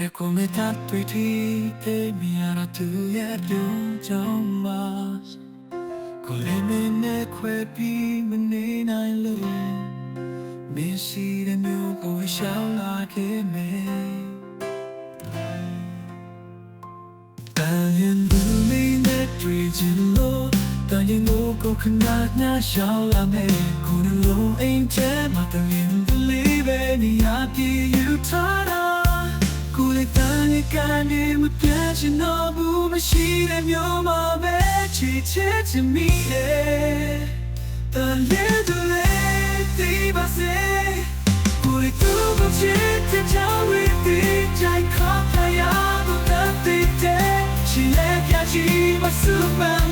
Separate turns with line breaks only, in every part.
E come tanto i tipi mi era tu e dunjong mas Con le mene que pi mene nai lu Mi si de mio go shao la ke me Dan yin du mi ne tri jin lo Dan yin go go khnat na shao la me Kun lo ain te ma dan yin believe in ya pi you tada 感你们变成那不满心的牛马被气切着迷恋，但连都累第八岁，不理都不接天朝为敌，再靠他呀不得敌的，起来呀起码四分。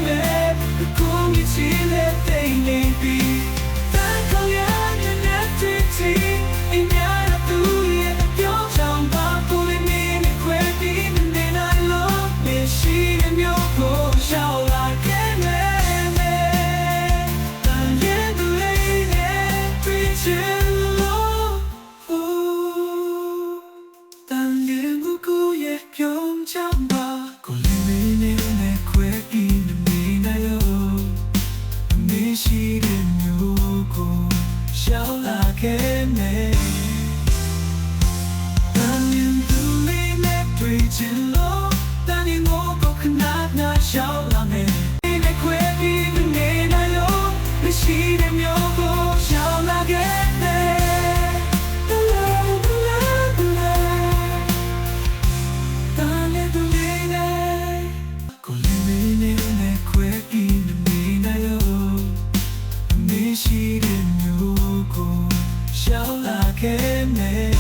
ခဲ့မယ်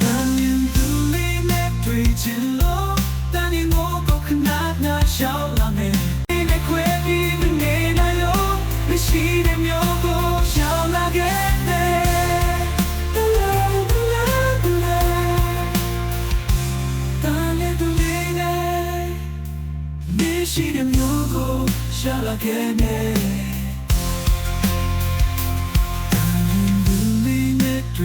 တန်ရင်သူလေးနဲ့တွေ့ချင်လို့တန်ရင်ကိုကိုခဏနာရှောက်လာမယ်ဒီနဲ့ခွဲပြီးမနေနိုင်လို့မရှိတဲ့မျိုးကိုရှောက်လာခဲ့တယ်တလဲတလဲတလဲတန်ရင်သူလေးနဲ့မရှိတဲ့မျိုးကိုရှောက်လာခဲ့မယ်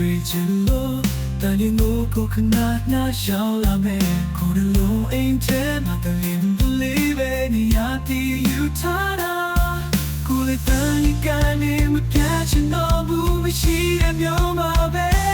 တွေ့ချင်လို့တန်ရင်ကိုကိုခဏနာရှောင်းလာမယ်ကိုယ်လုံးအိမ်ထဲမှာတလင်းတလေးပဲနေရတည်ယူထားတာကိုယ်တန်ရင်ကနေမပြတ်ချင်တော့ဘူးမရှိတဲ့မျိုးမှာပဲ